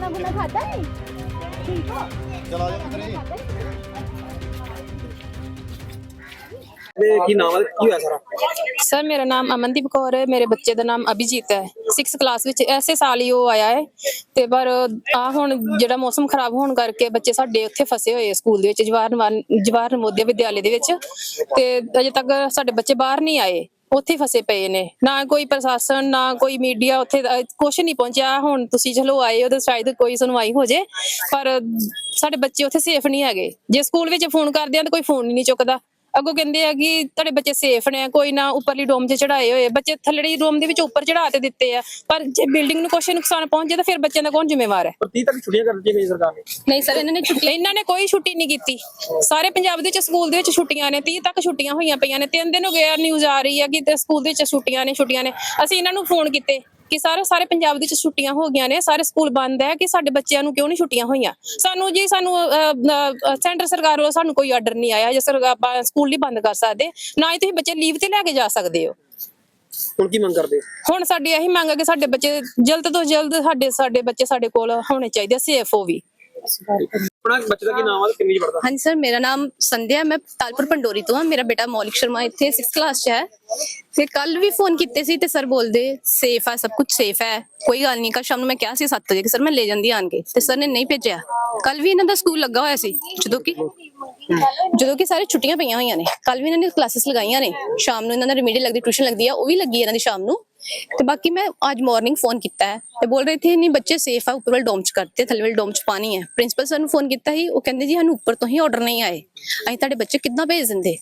ਖਾਣਾ ਬੁਣਾ ਖਾਦਾ ਹੈ ਠੀਕ ਹੋ? ਚਲਾ ਜਾ ਅੰਦਰ ਤੇ ਕੀ ਨਾਮ ਹੈ ਕੀ ਹੋਇਆ ਸਾਰਾ? ਸਰ ਮੇਰਾ ਨਾਮ ਅਮਨਦੀਪ ਕੌਰ ਹੈ। ਮੇਰੇ ਬੱਚੇ ਦਾ ਨਾਮ ਅਭਿਜੀਤ ਹੈ। 6th ਕਲਾਸ ਵਿੱਚ ਐਸੇ ਸਾਲ ਹੀ ਉਹ ਆਇਆ ਹੈ। ਤੇ ਪਰ ਆ ਹੁਣ ਜਿਹੜਾ ਮੌਸਮ ਖਰਾਬ ਹੋਣ ਕਰਕੇ ਬੱਚੇ ਸਾਡੇ ਉੱਥੇ ਫਸੇ ਹੋਏ ਸਕੂਲ ਦੇ ਵਿੱਚ ਜਵਾਹਰ ਨਵਾਨ- ਜਵਾਹਰ ਨਵੋਦਿਆ ਵਿਦਿਆਲੇ ਦੇ ਵਿੱਚ। ਤੇ ਅਜੇ ਤੱਕ ਸਾਡੇ ਬੱਚੇ ਬਾਹਰ ਨਹੀਂ ਆਏ। ਉੱਥੇ ਫਸੇ ਪਏ ਨੇ। ਨਾ ਕੋਈ ਪ੍ਰਸ਼ਾਸਨ, ਨਾ ਕੋਈ ਮੀਡੀਆ ਉੱਥੇ ਦਾ- ਕੁਛ ਨਹੀਂ ਪਹੁੰਚਿਆ। ਹੁਣ ਤੁਸੀਂ ਚਲੋ ਆਏ ਹੋ ਤੇ ਸ਼ਾਇਦ ਕੋਈ ਸੁਣਵਾਈ ਹੋ ਜੇ, ਪਰ ਸਾਡੇ ਬੱਚੇ ਉੱਥੇ ਸੇਫ ਨਹੀਂ ਹੈਗੇ। ਜੇ ਸਕੂਲ ਵਿੱਚ ਫੋਨ ਕਰਦੇ ਆ ਤਾਂ ਕੋਈ ਫੋਨ ਹੀ ਨਹੀਂ ਚੁੱਕਦਾ। ਅੱਗੋਂ ਕਹਿੰਦੇ ਆ ਕਿ ਤੁਹਾਡੇ ਬੱਚੇ ਸੇਫ ਨੇ ਕੋਈ ਨਾ ਉੱਪਰਲੀ ਡੋਮ 'ਚ ਚੜਾਏ ਹੋਏ। ਬੱਚੇ ਥੱਲੜੀ ਡੋਮ ਦੇ ਵਿੱਚ ਉੱਪਰ ਚੜਾ ਤੇ ਦਿੱਤੇ ਆ। ਪਰ ਜੇ ਬਿਲਡਿੰਗ ਨੂੰ ਕੁਛ ਨੁਕਸਾਨ ਪਹੁੰਚੇ ਤਾਂ ਫਿਰ ਬੱਚਿਆਂ ਦਾ ਕੌਣ ਜ਼ਿੰਮੇਵਾਰ ਹੈ? ਪਰ 30 ਤੱਕ ਛੁੱਟੀਆਂ ਕਰ ਦਿੱਤੀਆਂ ਗਈ ਸਰਕਾਰ ਨੇ। ਨਹੀਂ ਸਰ ਇਹਨਾਂ ਨੇ ਛੁੱਟੀ ਇਹਨਾਂ ਨੇ ਕੋਈ ਛੁੱਟੀ ਨਹੀਂ ਕੀਤੀ। ਸਾਰੇ ਪੰਜਾਬ ਦੇ ਵਿੱਚ ਸਕੂਲ ਦੇ ਵਿੱਚ ਛੁੱਟੀਆਂ ਨੇ 30 ਤੱਕ ਛੁੱਟੀਆਂ ਹੋਈਆਂ ਪਈਆਂ ਨੇ। ਤਿੰਨ ਦਿਨ ਹੋ ਗਏ ਆ ਨਿਊਜ਼ ਆ ਰਹੀ ਆ ਕਿ ਤੇ ਸਕੂਲ ਦੇ ਵਿੱਚ ਛੁੱਟੀਆਂ ਨੇ ਛੁੱਟੀਆਂ ਨੇ। ਅਸੀਂ ਇਹਨਾਂ ਨੂੰ ਫੋਨ ਕੀਤੇ। ਕਿ ਸਾਰੇ ਸਾਰੇ ਪੰਜਾਬ ਦੇ ਵਿੱਚ ਛੁੱਟੀਆਂ ਹੋ ਗਈਆਂ ਨੇ ਸਾਰੇ ਸਕੂਲ ਬੰਦ ਹੈ ਕਿ ਸਾਡੇ ਬੱਚਿਆਂ ਨੂੰ ਕਿਉਂ ਨਹੀਂ ਛੁੱਟੀਆਂ ਹੋਈਆਂ? ਸਾਨੂੰ ਜੀ ਸਾਨੂੰ ਸੈਂਟਰ ਸਰਕਾਰ ਵੱਲੋਂ ਸਾਨੂੰ ਕੋਈ ਆਰਡਰ ਨਹੀਂ ਆਇਆ ਜੇ ਸਰਕਾਰ ਆਪਾਂ ਸਕੂਲ ਨਹੀਂ ਬੰਦ ਕਰ ਸਕਦੇ ਨਾ ਹੀ ਤੁਸੀਂ ਬੱਚੇ ਲੀਵ ਤੇ ਲੈ ਕੇ ਜਾ ਸਕਦੇ ਹੋ। ਹੁਣ ਕੀ ਮੰਗ ਕਰਦੇ? ਹੁਣ ਸਾਡੀ ਇਹੀ ਮੰਗ ਹੈ ਕਿ ਸਾਡੇ ਬੱਚੇ ਜਲਦ ਤੋਂ ਜਲਦ ਸਾਡੇ ਸਾਡੇ ਬੱਚੇ ਸਾਡੇ ਕੋਲ ਹੋਣੇ ਚਾਹੀਦੇ ਸੇਫ ਹੋ ਵੀ। ਆਪਣਾ ਬੱਚੇ ਦਾ ਕੀ ਨਾਮ ਹੈ ਤੇ ਕਿੰਨੀ ਚ ਪੜਦਾ ਹਾਂਜੀ, ਸਰ, ਮੇਰਾ ਨਾਮ ਸੰਧਿਆ, ਮੈਂ ਤਾਲਪੁਰ ਪੰਡੋਰੀ ਤੋਂ ਹਾਂ। ਮੇਰਾ ਬੇਟਾ ਮੌਲਿਕ ਸ਼ਰਮਾ ਇੱਥੇ 6th ਕਲਾਸ 'ਚ ਹੈ। ਤੇ ਕੱਲ ਵੀ ਫੋਨ ਕੀਤੇ ਸੀ ਤੇ ਸਰ ਬੋਲਦੇ ਸੇਫ ਹੈ ਸਭ ਕੁਝ ਸੇਫ ਹੈ। ਕੋਈ ਗੱਲ ਨਹੀਂ ਕੱਲ ਸ਼ਾਮ ਨੂੰ ਮੈਂ ਕਿਹਾ ਸੀ 7 ਵਜੇ ਕਿ ਸਰ ਮੈਂ ਲੈ ਜਾਂਦੀ ਆਣ ਕੇ। ਤੇ ਸਰ ਨੇ ਨਹੀਂ ਭੇਜਿਆ। ਕੱਲ ਵੀ ਇਹਨਾਂ ਦਾ ਸਕੂਲ ਲੱਗਾ ਹੋਇਆ ਸੀ, ਜਦੋਂ ਕਿ ਜਦੋਂ ਕਿ ਸਾਰੇ ਛੁੱਟੀਆਂ ਪਈਆਂ ਹੋਈਆਂ ਨੇ। ਕੱਲ ਵੀ ਇਹਨਾਂ ਨੇ ਕਲਾਸਿਸ ਲਗਾਈਆਂ ਨੇ। ਸ਼ਾਮ ਨੂੰ ਇਹਨਾਂ ਦਾ ਰਿਮੀਡੀਅਲ ਲੱਗਦੀ ਟਿਊਸ਼ਨ ਲੱਗਦੀ ਆ, ਉਹ ਵੀ ਲੱਗੀ ਇਹਨਾਂ ਦੀ ਸ਼ਾਮ ਨੂੰ। ਤੇ ਬਾਕੀ ਮੈਂ ਅੱਜ ਮਾਰਨਿੰਗ ਫੋਨ ਕੀਤਾ ਹੈ ਤੇ ਬੋਲ ਰਹੇ ਥੇ ਨਹੀਂ ਬੱਚੇ ਸੇਫ ਆ ਉੱਪਰ ਵਾਲ ਡੋਮ ਚ ਕਰਤੇ ਥੱਲੇ ਵਾਲ ਡੋਮ ਚ ਪਾਣੀ ਹੈ। ਪ੍ਰਿੰਸੀਪਲ ਸਰ ਨੂੰ ਫੋਨ ਕੀਤਾ ਸੀ ਉਹ ਕਹਿੰਦੇ ਜੀ ਸਾਨੂੰ ਉੱਪਰ ਤੋਂ ਹੀ ਆਰਡਰ ਨਹੀਂ ਆਏ। ਅਸੀਂ ਤੁਹਾਡੇ ਬੱਚੇ ਕਿੱਦਾਂ ਭੇਜ ਦਿੰਦੇ?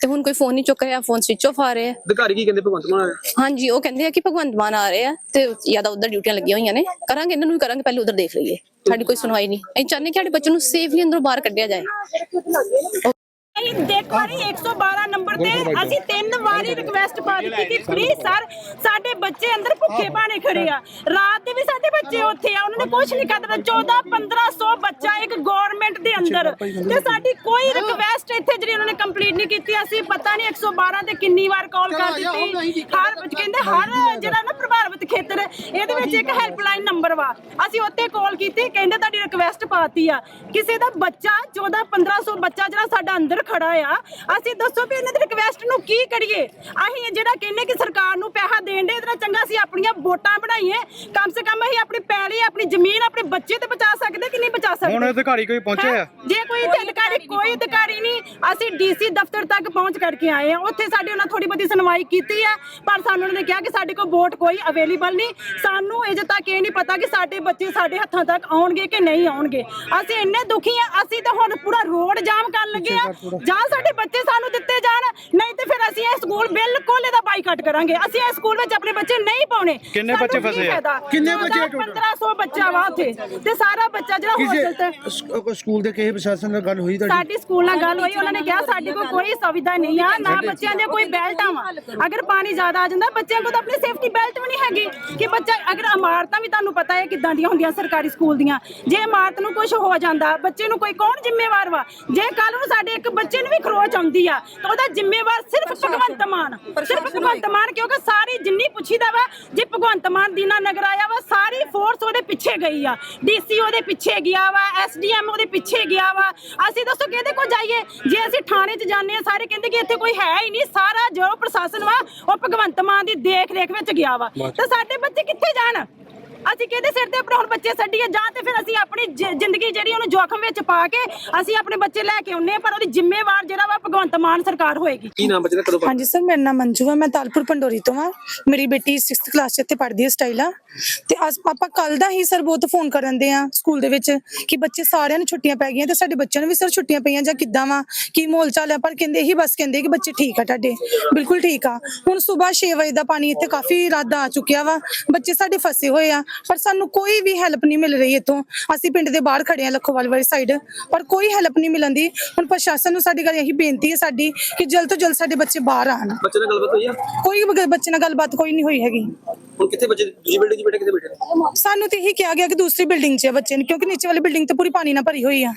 ਤੇ ਹੁਣ ਕੋਈ ਫੋਨ ਨਹੀਂ ਚੁੱਕ ਰਿਹਾ ਫੋਨ ਸਵਿਚ ਆਫ ਆ ਰਿਹਾ ਅਧਿਕਾਰੀ ਕੀ ਕਹਿੰਦੇ ਭਗਵੰਤ ਮਾਨ ਹਾਂਜੀ ਉਹ ਕਹਿੰਦੇ ਆ ਕਿ ਭਗਵੰਤ ਮਾਨ ਆ ਰਹੇ ਆ ਤੇ ਜ਼ਿਆਦਾ ਉਧਰ ਡਿਊਟੀਆਂ ਲੱਗੀਆਂ ਹੋਈਆਂ ਨੇ। ਕਰਾਂਗੇ ਇਹਨਾਂ ਨੂੰ ਵੀ ਕਰਾਂਗੇ ਪਹਿਲੇ ਉਧਰ ਦੇਖ ਲਈਏ। ਸਾਡੀ ਕੋਈ ਸੁਣਵਾਈ ਨਹੀਂ। ਅਸੀਂ ਚਾਹੁੰਦੇ ਕਿ ਸਾਡੇ ਬੱਚੇ ਨੂੰ ਸੇਫਲੀ ਅੰਦਰੋਂ ਬਾਹਰ ਕੱਢਿਆ ਜਾਏ। ਅਸੀਂ ਦੇਖ ਵਾਰੀ 112 ਨੰਬਰ ਤੇ ਅਸੀਂ ਤਿੰਨ ਵਾਰੀ ਰਿਕਵੈਸਟ ਪਾ ਦਿੱਤੀ ਕਿ ਪਲੀਜ਼ ਸਰ ਸਾਡੇ ਬੱਚੇ ਅੰਦਰ ਭੁੱਖੇ ਭਾਣੇ ਖੜੇ ਆ। ਰਾਤ ਦੇ ਵੀ ਸਾਡੇ ਬੱਚੇ ਉੱਥੇ ਆ ਉਹਨਾਂ ਨੇ ਕੁਝ ਨਹੀਂ ਕਰਦਾ 14 1500 ਬੱਚਾ ਇੱਕ ਗਵਰਨਮੈਂਟ ਦੇ ਅੰਦਰ। ਤੇ ਸਾਡੀ ਕੋਈ ਰਿਕਵੈਸਟ ਇੱਥੇ ਜਿਹੜੀ ਉਹਨਾਂ ਨੇ ਕੰਪਲੀਟ ਨਹੀਂ ਕੀਤੀ ਅਸੀਂ ਪਤਾ ਨਹੀਂ 112 ਤੇ ਕਿੰਨੀ ਵਾਰ ਕਾਲ ਕਰ ਦਿੱਤੀ। ਹਰ ਕਹਿੰਦੇ ਹਰ ਜਿਹੜਾ ਨਾ ਪ੍ਰਭਾਵਿਤ ਖੇਤਰ ਇਹਦੇ ਵਿੱਚ ਇੱਕ ਹੈਲਪਲਾਈਨ ਨੰਬਰ ਵਾ। ਅਸੀਂ ਉੱਤੇ ਕਾਲ ਕੀਤੀ ਕਹਿੰਦੇ ਤੁਹਾਡੀ ਰਿਕਵੈਸਟ ਪਾਤੀ ਆ। ਕਿਸੇ ਦਾ ਬੱਚਾ 14 1500 ਬੱਚਾ ਜਿਹੜਾ ਸਾਡਾ ਅੰਦਰ ਖੜਾ ਆ ਅਸੀਂ ਦੱਸੋ ਵੀ ਇਹਨਾਂ ਦੀ ਰਿਕਵੈਸਟ ਨੂੰ ਕੀ ਕਰੀਏ? ਅਸੀਂ ਜਿਹੜਾ ਕਹਿੰਦੇ ਕਿ ਸਰਕਾਰ ਨੂੰ ਪੈਸਾ ਦੇਣ ਦੇ ਇਹਦੇ ਚੰਗਾ ਅਸੀਂ ਆਪਣੀਆਂ ਵੋਟਾਂ ਬਣਾਈਏ। ਕਮ ਸੇ ਕਮ ਅਸੀਂ ਆਪਣੀ ਪੈਲੀ ਆਪਣੀ ਜ਼ਮੀਨ ਆਪਣੇ ਬੱਚੇ ਤੇ ਬਚਾ ਸਕਦੇ ਕਿ ਨਹੀਂ ਬਚਾ ਸਕਦੇ? ਹੁਣ ਅਧਿਕਾਰੀ ਕੋਈ ਪਹੁੰਚੇ ਆ ਹੈਂ? ਜੇ ਕੋਈ ਅਧਿਕਾਰੀ ਕੋਈ ਅਧਿਕਾਰੀ ਨਹੀਂ ਅਸੀਂ ਡੀਸੀ ਦਫ਼ਤਰ ਤੱਕ ਪਹੁੰਚ ਕਰਕੇ ਆਏ ਆ ਉੱਥੇ ਸਾਡੇ ਉਹਨਾਂ ਥੋੜੀ ਬਹੁਤੀ ਸੁਣਵਾਈ ਕੀਤੀ ਆ ਪਰ ਸਾਨੂੰ ਉਹਨਾਂ ਨੇ ਕਿਹਾ ਕਿ ਸਾਡੇ ਕੋਲ ਵੋਟ ਕੋਈ ਅਵੇਲੇਬਲ ਨਹੀਂ। ਸਾਨੂੰ ਅਜੇ ਤੱਕ ਇਹ ਨਹੀਂ ਪਤਾ ਕਿ ਸਾਡੇ ਬੱਚੇ ਸਾਡੇ ਹੱਥਾਂ ਤੱਕ ਆਉਣਗੇ ਕਿ ਨਹੀਂ ਆਉਣਗੇ। ਅਸੀਂ ਇੰਨੇ ਦੁਖੀ ਆ ਅਸੀਂ ਤਾਂ ਹੁਣ ਪੂਰਾ ਰੋਡ ਜਾਮ ਕਰਨ ਲੱਗੇ ਆ ਜਾਂ ਸਾਡੇ ਬੱਚੇ ਸਾਨੂੰ ਦਿੱਤੇ ਜਾਣ ਨਹੀਂ ਤੇ ਫਿਰ ਅਸੀਂ ਇਹ ਸਕੂਲ ਬਿਲਕੁਲ ਇਹਦਾ ਬਾਈਕਾਟ ਕਰਾਂਗੇ। ਅਸੀਂ ਇਹ ਸਕੂਲ ਵਿੱਚ ਆਪਣੇ ਬੱਚੇ ਨਹੀਂ ਪਾਉਣੇ। ਕਿੰਨੇ ਬੱਚੇ ਫਸੇ ਆ? ਕਿੰਨੇ ਬੱਚੇ ਆ 1500 ਬੱਚਾ ਵਾ ਉੱਥੇ। ਤੇ ਸਾਰਾ ਬੱਚਾ ਜਿਹੜਾ ਹੋਸਟਲ ਤੇ ਕਿਸੇ ਸਕੂਲ ਦੇ ਕਿਸੇ ਪ੍ਰਸ਼ਾਸਨ ਨਾਲ ਗੱਲ ਹੋਈ ਤੁਹਾਡੀ? ਸਾਡੀ ਸਕੂਲ ਨਾਲ ਗੱਲ ਹੋਈ ਉਹਨਾਂ ਨੇ ਕਿਹਾ ਸਾਡੇ ਕੋਲ ਕੋਈ ਸੁਵਿਧਾ ਨਹੀਂ ਆ ਨਾ ਬੱਚਿਆਂ ਦੇ ਕੋਈ ਬੈਲਟਾਂ ਵਾ। ਅਗਰ ਪਾਣੀ ਜ਼ਿਆਦਾ ਆ ਜਾਂਦਾ ਬੱਚਿਆਂ ਕੋਲ ਤਾਂ ਆਪਣੀ ਸੇਫਟੀ ਬੈਲਟ ਵੀ ਨਹੀਂ ਹੈਗੀ। ਕਿ ਬੱਚਾ ਅਗਰ ਇਮਾਰਤਾਂ ਵੀ ਤੁਹਾਨੂੰ ਪਤਾ ਹੈ ਕਿੱਦਾਂ ਦੀਆਂ ਹੁੰਦੀਆਂ ਸਰਕਾਰੀ ਸਕੂਲ ਦੀਆਂ। ਜੇ ਇਮਾਰਤ ਨੂੰ ਕੁਝ ਹੋ ਜਾਂਦਾ ਬੱਚੇ ਨੂੰ ਕੋਈ ਕੌਣ ਜ਼ਿੰਮੇਵਾਰ ਵਾ? ਜੇ ਕੱਲ ਨੂੰ ਸਾਡੇ ਇੱਕ ਬੱਚੇ ਨੂੰ ਵੀ ਖਰੋਚ ਆਉਂਦੀ ਆ ਤਾਂ ਉਹਦਾ ਜ਼ਿੰਮੇਵਾਰ ਸਿਰਫ ਭਗਵੰਤ ਮਾਨ। ਸਿਰਫ ਭਗਵੰਤ ਮਾਨ ਕਿਉਂਕਿ ਸਾਰੀ ਜਿੰਨੀ ਪੁੱਛੀਦਾ ਵਾ ਜੇ ਭਗਵੰਤ ਮਾਨ ਦੀਨਾ ਨਗਰ ਆਇਆ ਵਾ ਸਾਰੀ ਫੋਰਸ ਉਹਦੇ ਪਿੱਛੇ ਗਈ ਆ। ਡੀਸੀ ਉਹਦੇ ਪਿੱਛੇ ਗਿਆ ਵਾ ਐਸਡੀਐਮ ਉਹਦੇ ਪਿੱਛੇ ਗਿਆ ਵਾ। ਅਸੀਂ ਦੱਸੋ ਕਿਹਦੇ ਕੋਲ ਜਾਈਏ? ਜੇ ਅਸੀਂ ਥਾਣੇ 'ਚ ਜਾਂਦੇ ਆ ਸਾਰੇ ਕਹਿੰਦੇ ਕਿ ਇੱਥੇ ਕੋਈ ਹੈ ਹੀ ਨਹੀਂ। ਸਾਰਾ ਜੋ ਪ੍ਰਸ਼ਾਸਨ ਵਾ ਉਹ ਭਗਵੰਤ ਮਾਨ ਦੀ ਦੇਖ ਰੇਖ ਵਿੱਚ ਗਿਆ ਵਾ। ਤੇ ਸਾਡੇ ਬੱਚੇ ਕਿੱਥੇ ਜਾਣ? ਅਸੀਂ ਕਿਹਦੇ ਸਿਰ ਤੇ ਆਪਣੇ ਹੁਣ ਬੱਚੇ ਛੱਡੀਏ ਜਾਂ ਤੇ ਫਿਰ ਅਸੀਂ ਆਪਣੀ ਜ- ਜ਼ਿੰਦਗੀ ਜਿਹੜੀ ਉਹਨੂੰ ਜੋਖਮ ਵਿੱਚ ਪਾ ਕੇ ਅਸੀਂ ਆਪਣੇ ਬੱਚੇ ਲੈ ਕੇ ਆਉਨੇ ਪਰ ਉਹਦੀ ਜ਼ਿੰਮੇਵਾਰ ਜਿਹੜਾ ਵਾ ਭਗਵੰਤ ਮਾਨ ਸਰਕਾਰ ਹੋਏਗੀ। ਕੀ ਨਾਮ ਬੱਚੇ ਦਾ? ਕਦੋਂ ਹਾਂਜੀ ਸਰ ਮੇਰਾ ਨਾਮ ਮੰਜੂ ਹੈ ਮੈਂ ਤਾਲਪੁਰ ਪੰਡੋਰੀ ਤੋਂ ਹਾਂ ਮੇਰੀ ਬੇਟੀ 6th ਕਲਾਸ 'ਚ ਇੱਥੇ ਪੜ੍ਹਦੀ ਹੈ ਸਟਾਈਲਾ ਤੇ ਅੱਜ ਆਪਾਂ ਕੱਲ ਦਾ ਹੀ ਸਰ ਬਹੁਤ ਫੋਨ ਕਰਨ ਦੇ ਆ ਸਕੂਲ ਦੇ ਵਿੱਚ ਕਿ ਬੱਚੇ ਸਾਰਿਆਂ ਨੂੰ ਛੁੱਟੀਆਂ ਪੈ ਗਈਆਂ ਤੇ ਸਾਡੇ ਬੱਚਿਆਂ ਨੂੰ ਵੀ ਸਰ ਛੁੱਟੀਆਂ ਪਈਆਂ ਜਾਂ ਕਿੱਦਾਂ ਵਾ ਕੀ ਮੋਲ ਚਾਲ ਹੈ ਪਰ ਕਹਿੰਦੇ ਇਹੀ ਬਸ ਕਹਿੰਦੇ ਕਿ ਬੱਚੇ ਠੀਕ ਆ ਤੁਹਾਡੇ। ਬਿਲਕੁਲ ਠੀਕ ਆ। ਹੁਣ ਸਵੇਰ 6 ਵਜੇ ਦਾ ਪਾਣੀ ਇੱਥੇ ਕਾਫੀ ਰਾਦਾ ਆ ਚੁੱਕਿਆ ਵਾ। ਬੱਚੇ ਸਾਡੇ ਫਸੇ ਹੋਏ ਆ। ਪਰ ਸਾਨੂੰ ਕੋਈ ਵੀ ਹੈਲਪ ਨਹੀਂ ਮਿਲ ਰਹੀ ਇੱਥੋਂ। ਅਸੀਂ ਪਿੰਡ ਦੇ ਬਾਹਰ ਖੜੇ ਆ ਲੱਖੋਵਾਲ ਵਾਲੀ ਸਾਈਡ ਪਰ ਕੋਈ ਹੈਲਪ ਨਹੀਂ ਮਿਲਣ ਦੀ। ਹੁਣ ਪ੍ਰਸ਼ਾਸਨ ਨੂੰ ਸਾਡੀ ਗੱਲ ਇਹੀ ਬੇਨਤੀ ਹੈ ਸਾਡੀ ਕਿ ਜਲਦ ਤੋਂ ਜਲਦ ਸਾਡੇ ਬੱਚੇ ਬਾਹਰ ਆਣ ਬੱਚੇ ਨਾਲ ਗੱਲਬਾਤ ਹੋਈ ਆ? ਕੋਈ ਵੀ ਬੱਚੇ ਨਾਲ ਗੱਲਬਾਤ ਕੋਈ ਨਹੀਂ ਹੋਈ ਹੈਗੀ। ਹੁਣ ਕਿੱਥੇ ਬੱਚੇ ਦੂਜੀ ਬਿਲਡਿੰਗ 'ਚ ਬੈਠੇ ਕਿੱਥੇ ਬੈਠੇ? ਨੇ? ਸਾਨੂੰ ਤੇ ਇਹੀ ਕਿਹਾ ਗਿਆ ਕਿ ਦੂਸਰੀ ਬਿਲਡਿੰਗ 'ਚ ਹੈ ਬੱਚੇ ਨੇ ਕਿਉਂਕਿ ਨੀਚੇ ਵਾਲੀ ਬਿਲਡਿੰਗ ਤੇ ਪੂਰੀ ਪਾਣੀ ਨਾਲ ਭਰੀ ਹੋਈ ਆ।